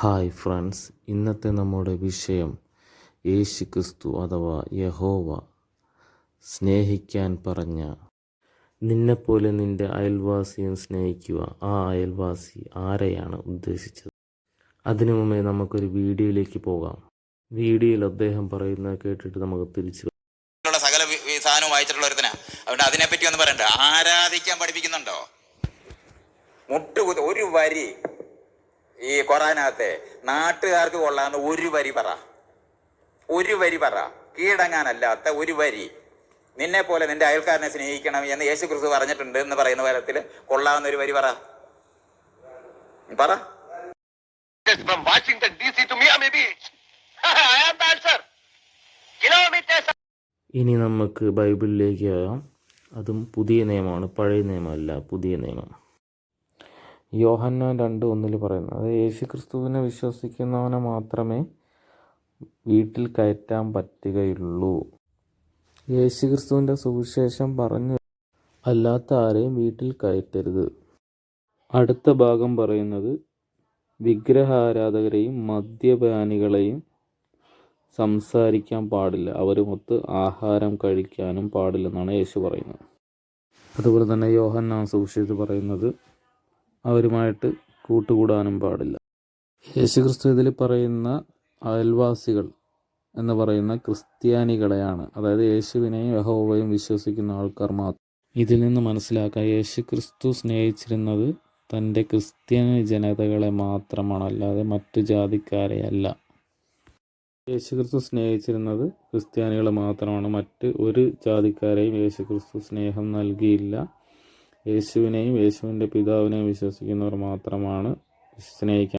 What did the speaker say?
Hi friends ഇന്നത്തെ നമ്മുടെ വിഷയം യേശു ക്രിസ്തു അഥവാ യഹോവ സ്നേഹിക്കാൻ പറഞ്ഞ നിന്നെപ്പോലെ നിന്റെ അയൽവാസിയും സ്നേഹിക്കുക. ആ അയൽവാസി ആരെയാണ് ഉദ്ദേശിച്ചത്? അതിനു മുമ്പേ നമുക്കൊരു വീഡിയോയിലേക്ക് പോകാം. വീഡിയോയിൽ അദ്ദേഹം പറയുന്നത് കേട്ടിട്ട് നമുക്ക് തിരിച്ചു വായിച്ചിട്ടുള്ള അതുകൊണ്ട് അതിനെപ്പറ്റി ഒന്ന് പറയണ്ട. ആരാധിക്കാൻ പഠിപ്പിക്കുന്നുണ്ടോ? മുട്ടുകുത്ത് ഒരു വരി ഈ ഖുറാനകത്തെ നാട്ടുകാർക്ക് കൊള്ളാവുന്ന ഒരു വരി പറ. ഒരു വരി പറ. കീടങ്ങാനല്ലാത്ത ഒരു വരി. നിന്നെ പോലെ നിന്റെ അയൽക്കാരനെ സ്നേഹിക്കണം എന്ന് യേശു ക്രിസ്തു പറഞ്ഞിട്ടുണ്ട് എന്ന് പറയുന്ന തരത്തിൽ കൊള്ളാവുന്ന ഒരു വരി പറ. പറ. Kilometers from Washington DC to Miami Beach. I am the answer. Kilometers. ഇനി നമുക്ക് ബൈബിളിലേക്ക് ആകാം. അതും പുതിയ നിയമമാണ് പഴയ നിയമമല്ല പുതിയ നിയമം. യോഹന്നാൻ രണ്ട് ഒന്നിൽ പറയുന്നത് അത് യേശു ക്രിസ്തുവിനെ വിശ്വസിക്കുന്നവനെ മാത്രമേ വീട്ടിൽ കയറ്റാൻ പറ്റുകയുള്ളൂ. യേശു ക്രിസ്തുവിന്റെ സുവിശേഷം പറഞ്ഞു അല്ലാത്ത ആരെയും വീട്ടിൽ കയറ്റരുത്. അടുത്ത ഭാഗം പറയുന്നത് വിഗ്രഹാരാധകരെയും മദ്യപാനികളെയും സംസാരിക്കാൻ പാടില്ല. അവരുമൊത്ത് ആഹാരം കഴിക്കാനും പാടില്ലെന്നാണ് യേശു പറയുന്നത്. അതുപോലെ തന്നെ യോഹന്നാൻ സൂക്ഷിച്ച് പറയുന്നത് അവരുമായിട്ട് കൂട്ടുകൂടാനും പാടില്ല. യേശുക്രിസ്തു ഇതിൽ പറയുന്ന അയൽവാസികൾ എന്ന് പറയുന്ന ക്രിസ്ത്യാനികളെയാണ്. അതായത് യേശുവിനെയും യഹോവയും വിശ്വസിക്കുന്ന ആൾക്കാർ മാത്രം. ഇതിൽ നിന്ന് മനസ്സിലാക്കാം യേശു ക്രിസ്തു സ്നേഹിച്ചിരുന്നത് തന്റെ ക്രിസ്ത്യൻ ജനതകളെ മാത്രമാണ് അല്ലാതെ മറ്റു ജാതിക്കാരെ അല്ല. യേശുക്രിസ്തു സ്നേഹിച്ചിരുന്നത് ക്രിസ്ത്യാനികളെ മാത്രമാണ്. മറ്റ് ഒരു ജാതിക്കാരെയും യേശുക്രിസ്തു സ്നേഹം നൽകിയില്ല. യേശുവിനെയും യേശുവിന്റെ പിതാവിനെയും വിശ്വസിക്കുന്നവർ മാത്രമാണ് സ്നേഹിക്കാൻ